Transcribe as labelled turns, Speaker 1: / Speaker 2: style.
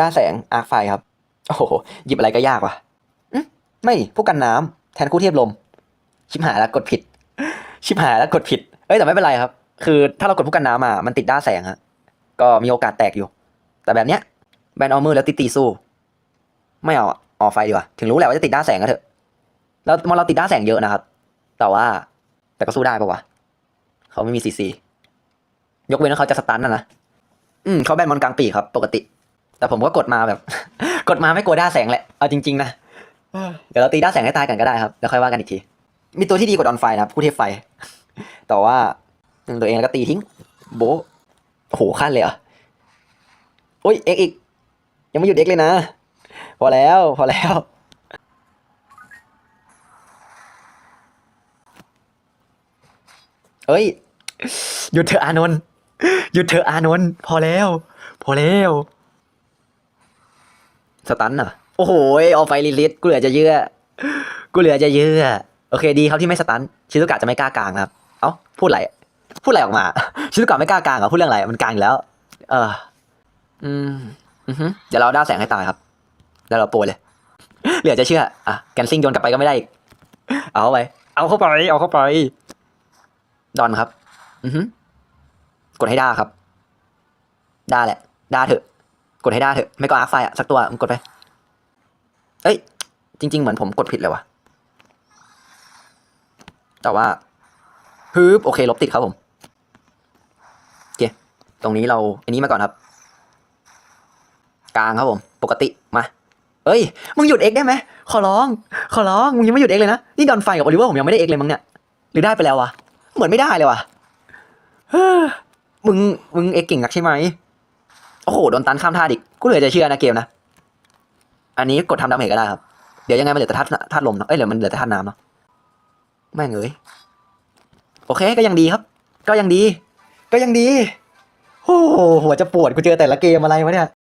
Speaker 1: ด้าแสงอาร์คไฟครับ โอ้โห หยิบอะไรก็ยากว่ะอืมไม่พวกกันน้ำแทนคู่เทียบลม ชิบหายแล้วกดผิด ชิบหายแล้วกดผิด เอ้ยแต่ไม่เป็นไรครับ คือถ้าเรากดพวกกันน้ำมามันติดด้าแสงฮะก็มีโอกาสแตกอยู่ แต่แบบเนี้ยแบนเอามือแล้วตีตีสู้ ไม่เอาออกไฟดีกว่า ถึงรู้แหละว่าจะติดด้าแสงก็เถอะ แล้วมอนเราติดด้าแสงเยอะนะครับ แต่ว่าแต่ก็สู้ได้ปะวะเขาไม่มีซีซียกเว้นว่าเขาจะสตันนะนะ อืมเขาแบนมอนกลางปีกครับ ปกติ แต่ผมก็กดมาแบบ กดมาไม่กลัวด้านแสงแหละเอาจริงๆนะเดี๋ยวเราตีด้านแสงให้ตายกันก็ได้ครับแล้วค่อยว่ากันอีกที มีตัวที่ดีกว่าดอนไฟนะครับคู่เทพไฟ แต่ว่าหนึ่งตัวเองแล้วก็ตีทิ้ง โบะโอ้โหขั้นเลยเหรอะโอ้ยเอ็กอีก ยังไม่หยุดเอ็กเลยนะ พอแล้ว พอแล้ว เอ้ย หยุดเถอะอานนท์หยุดเถอะอานนท์พอแล้ว พอแล้ว สตันเหรอ โอ้โหเอาไฟลิลิตกูเหลือจะเยื่อกูเหลือจะเยื่อโอเคดีครับที่ไม่สตันชิซุกะจะไม่กล้ากลางครับ เอ้าพูดอะไร พูดอะไรออกมา ชิซุกะไม่กล้ากลางเหรอพูดเรื่องอะไรมันกลางอยู่แล้ว เออ อืมอือฮึเดี๋ยวเราด้าแสงให้ตายครับ แล้วเราโปรยเลย เหลือจะเชื่อ อะแกนซิ่งโยนกลับไปก็ไม่ได้อีก เอาเข้าไป เอาเข้าไป เอาเข้าไป ดอนครับ อือฮึกดให้ด้าครับ ด้าแหละ ด้าเถอะ กดให้ได้เถอะไม่ก็อาร์คไฟอะสักตัวมึงกดไป เอ้ย จริง ๆ เหมือนผมกดผิดเลยว่ะ แต่ว่าฮึบโอเค ลบติดครับผมโอเคตรงนี้เราอันนี้มาก่อนครับ กลางครับผม ปกติมาเอ้ย มึงหยุดเอ็กได้ไหมขอร้อง ขอร้อง มึงยังไม่หยุดเอ็กเลยนะ นี่ดอนไฟกับโอลิเวอร์ผมยังไม่ได้เอ็กเลยมั้งเนี่ย หรือได้ไปแล้ววะ เหมือนไม่ได้เลยว่ะเฮ้อมึง มึงเอ็กเก่งนักใช่ไหม โอ้โหโดนตันข้ามท่าดิกูเหลือจะเชื่อนะเกมนะ อันนี้กดทำดาเมจก็ได้ครับ เดี๋ยวยังไงมันเหลือแต่ธาตุธาตุลมเนาะเอ้ยเหลือมันเหลือแต่ธาตุน้ำเนาะแม่งเอ้ยโอเคก็ยังดีครับ ก็ยังดี ก็ยังดีโอ้โหหัวจะปวดกูเจอแต่ละเกมอะไรวะเนี่ย